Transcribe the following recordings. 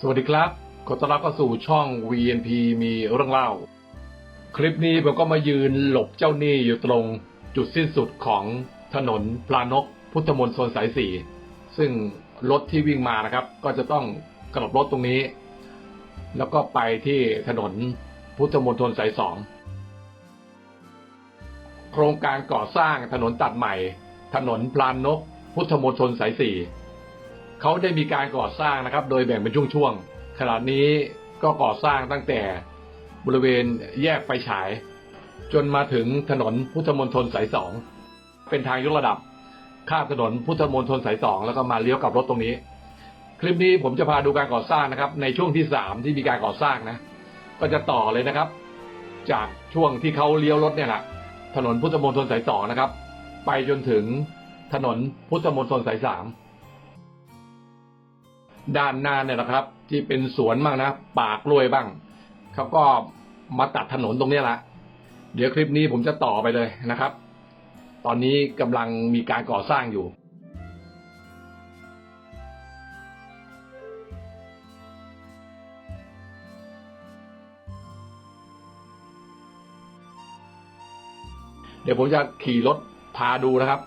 สวัสดีครับ ขอต้อนรับเข้าสู่ช่อง VNP มีเรื่องเล่า คลิปนี้ผมก็มายืนหลบเจ้าหนี้อยู่ตรงจุดสิ้นสุดของถนนพลานกพุทธมนตรสายสี่ซึ่งรถที่วิ่งมานะครับ ก็จะต้องกลับรถตรงนี้ แล้วก็ไปที่ถนนพุทธมนตรสายสองโครงการก่อสร้างถนนตัดใหม่ ถนนพลานนกพุทธมณฑลสายสี่ เขาได้มีการก่อสร้างนะครับ โดยแบ่งเป็นช่วงๆขณะนี้ก็ก่อสร้างตั้งแต่บริเวณแยกไฟฉาย จนมาถึงถนนพุทธมณฑลสายสองเป็นทางยกระดับข้ามถนนพุทธมณฑลสายสองแล้วก็มาเลี้ยวกลับรถตรงนี้ คลิปนี้ผมจะพาดูการก่อสร้างนะครับ ในช่วงที่สามที่มีการก่อสร้างนะ ก็จะต่อเลยนะครับ จากช่วงที่เขาเลี้ยวรถเนี่ยแหละถนนพุทธมณฑลสายสองนะครับ ไปจนถึงถนนพุทธมณฑลสายสาม ด้านหน้าเนี่ยนะครับ ที่เป็นสวนบ้างนะป่ากล้วยบ้างเขาก็มาตัดถนนตรงนี้ละเดี๋ยวคลิปนี้ผมจะต่อไปเลยนะครับ ตอนนี้กำลังมีการก่อสร้างอยู่เดี๋ยวผมจะขี่รถพาดูนะครับ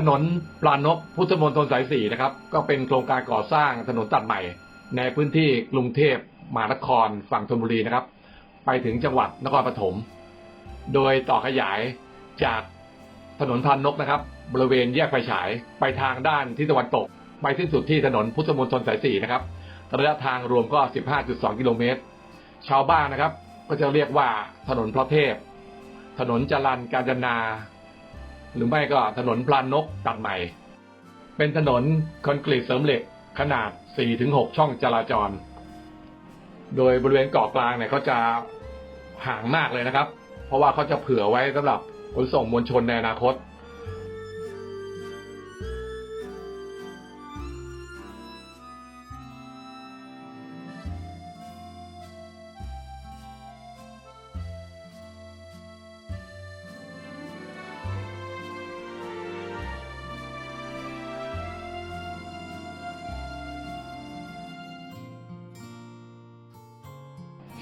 ถนนปลานกพุทธมณฑลสายสี่นะครับ ก็เป็นโครงการก่อสร้างถนนตัดใหม่ ในพื้นที่กรุงเทพมหานครฝั่งธนบุรีนะครับ ไปถึงจังหวัดนครปฐมโดยต่อขยายจากถนนพานนกนะครับ บริเวณแยกไฟฉายไปทางด้านทิศตะวันตก ไปสิ้นสุดที่ถนนพุทธมณฑลสายสี่นะครับระยะทางรวมก็ 15.2 กิโลเมตร ชาวบ้านนะครับ ก็จะเรียกว่าถนนพระเทพ ถนนจรันกาญจนา หรือไม่ก็ถนนพลานนกตัดใหม่ เป็นถนนคอนกรีตเสริมเหล็กขนาด 4-6 ช่องจราจร โดยบริเวณเกาะกลางเนี่ยเขาจะห่างมากเลยนะครับ เพราะว่าเขาจะเผื่อไว้สำหรับขนส่งมวลชนในอนาคต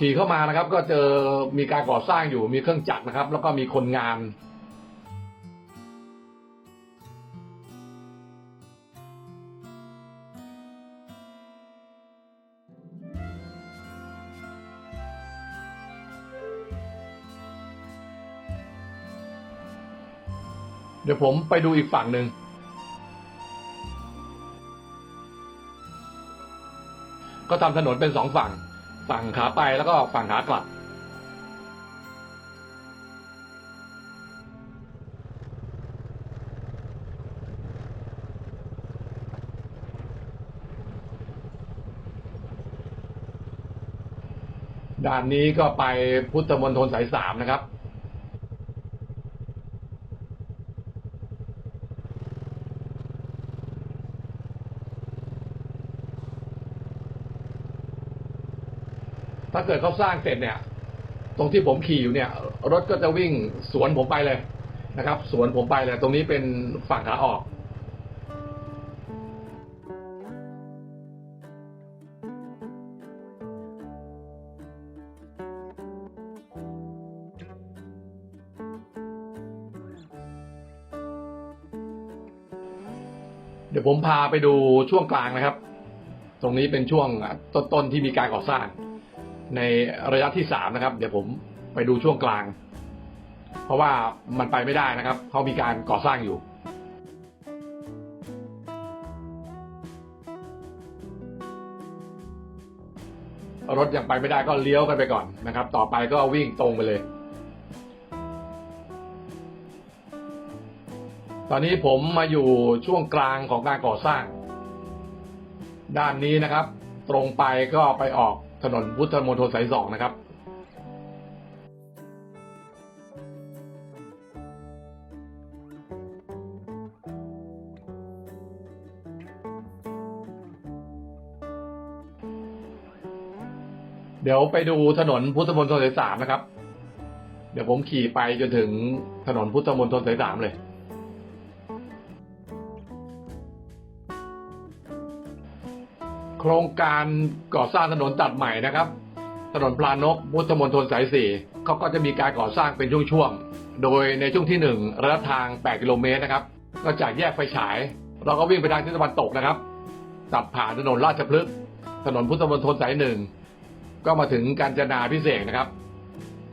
ขี่เข้ามานะครับ ก็เจอมีการก่อสร้างอยู่มีเครื่องจักรนะครับ แล้วก็มีคนงานเดี๋ยวผมไปดูอีกฝั่งหนึ่ง ก็ทำถนนเป็นสองฝั่ง ฝั่งขาไปแล้วก็ฝั่งขากลับ ด่านนี้ก็ไปพุทธมณฑลสายสามนะครับ ถ้าเกิดเขาสร้างเสร็จเนี่ย ตรงที่ผมขี่อยู่เนี่ย รถก็จะวิ่งสวนผมไปเลยนะครับ สวนผมไปเลยตรงนี้เป็นฝั่งขาออกเดี๋ยวผมพาไปดูช่วงกลางนะครับ ตรงนี้เป็นช่วงต้นๆที่มีการก่อสร้าง ในระยะที่สามนะครับ เดี๋ยวผมไปดูช่วงกลาง เพราะว่ามันไปไม่ได้นะครับเขามีการก่อสร้างอยู่รถยังไปไม่ได้ก็เลี้ยวกันไปก่อนนะครับ ต่อไปก็วิ่งตรงไปเลย ตอนนี้ผมมาอยู่ช่วงกลางของการก่อสร้าง ด้านนี้นะครับ ตรงไปก็ไปออก ถนนพุทธมณฑลสายสองนะครับเดี๋ยวไปดูถนนพุทธมณฑลสายสามนะครับ เดี๋ยวผมขี่ไปจนถึงถนนพุทธมณฑลสายสามเลย โครงการก่อสร้างถนนตัดใหม่นะครับ ถนนพลานกพุทธมณฑลสายสี่เขาก็จะมีการก่อสร้างเป็นช่วงๆ โดยในช่วงที่หนึ่งระยะทาง 8 กิโลเมตรนะครับ ก็จากแยกไฟฉาย เราก็วิ่งไปทางทิศตะวันตกนะครับ ตัดผ่านถนนราชพฤกษ์ถนนพุทธมณฑลสายหนึ่งก็มาถึงกาญจนาพิเศษนะครับ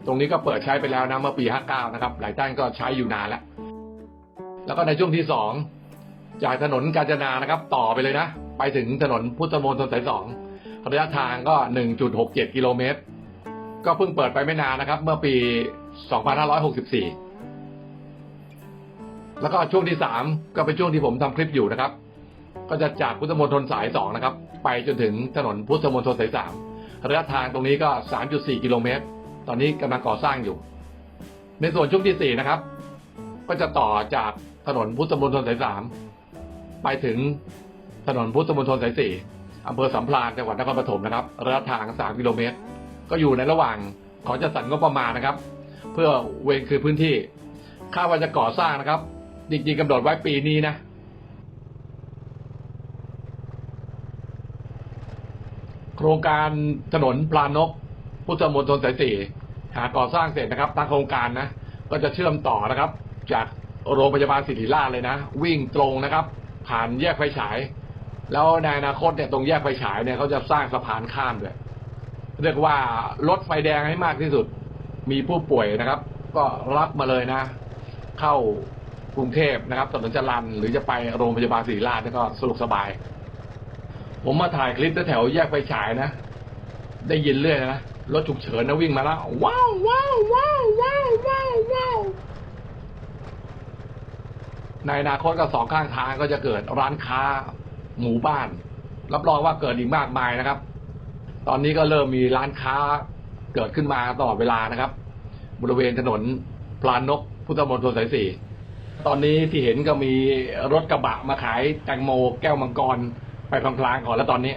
ตรงนี้ก็เปิดใช้ไปแล้วนะเมื่อปี 59 นะครับ หลายท่านก็ใช้อยู่นานแล้ว แล้วก็ในช่วงที่สองจากถนนกาญจนานะครับ ต่อไปเลยนะ ไปถึงถนนพุทธมณฑลสายสองระยะทางก็ 1.67 กิโลเมตร ก็เพิ่งเปิดไปไม่นานนะครับ เมื่อปี 2564 แล้วก็ช่วงที่สามก็เป็นช่วงที่ผมทำคลิปอยู่นะครับ ก็จะจากพุทธมณฑลสายสองนะครับ ไปจนถึงถนนพุทธมณฑลสายสามระยะทางตรงนี้ก็ 3.4 กิโลเมตร ตอนนี้กำลังก่อสร้างอยู่ ในส่วนช่วงที่สี่นะครับ ก็จะต่อจากถนนพุทธมณฑลสายสามไปถึง ถนนพุทธมณฑลสายสี่อำเภอสัมพลานจังหวัดนครปฐมนะครับระยะทาง 3 กิโลเมตร ก็อยู่ในระหว่างขอจัดสรรงบประมาณนะครับ เพื่อเวรคือพื้นที่คาดว่าจะก่อสร้างนะครับ จริงๆกำหนดไว้ปีนี้นะโครงการถนนพลานก พุทธมณฑลสายสี่หากก่อสร้างเสร็จนะครับทางโครงการนะ ก็จะเชื่อมต่อนะครับ จากโรงพยาบาลศิริราชเลยนะ วิ่งตรงนะครับ ผ่านแยกไฟฉาย แล้วในอนาคตเนี่ยตรงแยกไฟฉายเนี่ยเขาจะสร้างสะพานข้ามด้วยเรียกว่าลดไฟแดงให้มากที่สุด มีผู้ป่วยนะครับ ก็รับมาเลยนะ เข้ากรุงเทพนะครับถนนจรัญหรือจะไปโรงพยาบาลศริราชก็สะดวกสบาย ผมมาถ่ายคลิปแถวแยกไฟฉายนะ ได้ยินเรื่อยนะรถฉุกเฉินนะวิ่งมาแล้วว้าวว้าวว้าวว้าวว้าวว้าวในอนาคตก็สองข้างทางก็จะเกิดร้านค้า หมู่บ้าน รับรองว่าเกิดอีกมากมายนะครับ ตอนนี้ก็เริ่มมีร้านค้าเกิดขึ้นมาตลอดเวลานะครับ บริเวณถนนพลานนกพุทธมณฑลสายสี่ตอนนี้ที่เห็นก็มีรถกระบะมาขายแตงโมแก้วมังกรไปพลางๆก่อนแล้วตอนนี้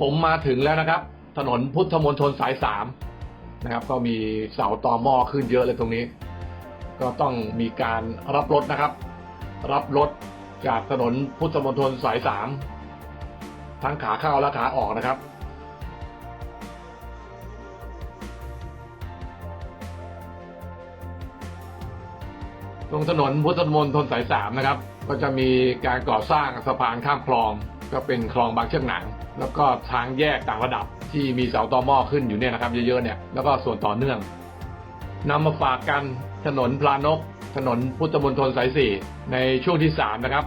ผมมาถึงแล้วนะครับ ถนนพุทธมณฑลสายสามนะครับ ก็มีเสาต่อหม้อขึ้นเยอะเลยตรงนี้ ก็ต้องมีการรับรถนะครับ รับรถจากถนนพุทธมณฑลสายสามทั้งขาเข้าและขาออกนะครับตรงถนนพุทธมณฑลสายสามนะครับ ก็จะมีการก่อสร้างสะพานข้ามคลอง ก็เป็นคลองบางเชือกหนัง แล้วก็ทางแยกต่างระดับที่มีเสาตอหม้อขึ้นอยู่เนี่ยนะครับเยอะๆเนี่ยแล้วก็ส่วนต่อเนื่องนำมาฝากกันถนนพลานก ถนนพุทธมณฑลสายสี่ในช่วงที่สามนะครับ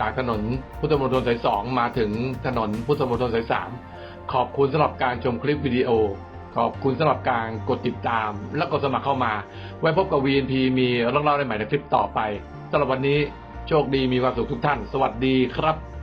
จากถนนพุทธมณฑลสายสองมาถึงถนนพุทธมณฑลสายสามขอบคุณสำหรับการชมคลิปวิดีโอ ขอบคุณสำหรับการกดติดตาม และกดสมัครเข้ามา ไว้พบกับ VNP มีเรื่องเล่าในใหม่ในคลิปต่อไปสำหรับวันนี้โชคดีมีความสุขทุกท่าน สวัสดีครับ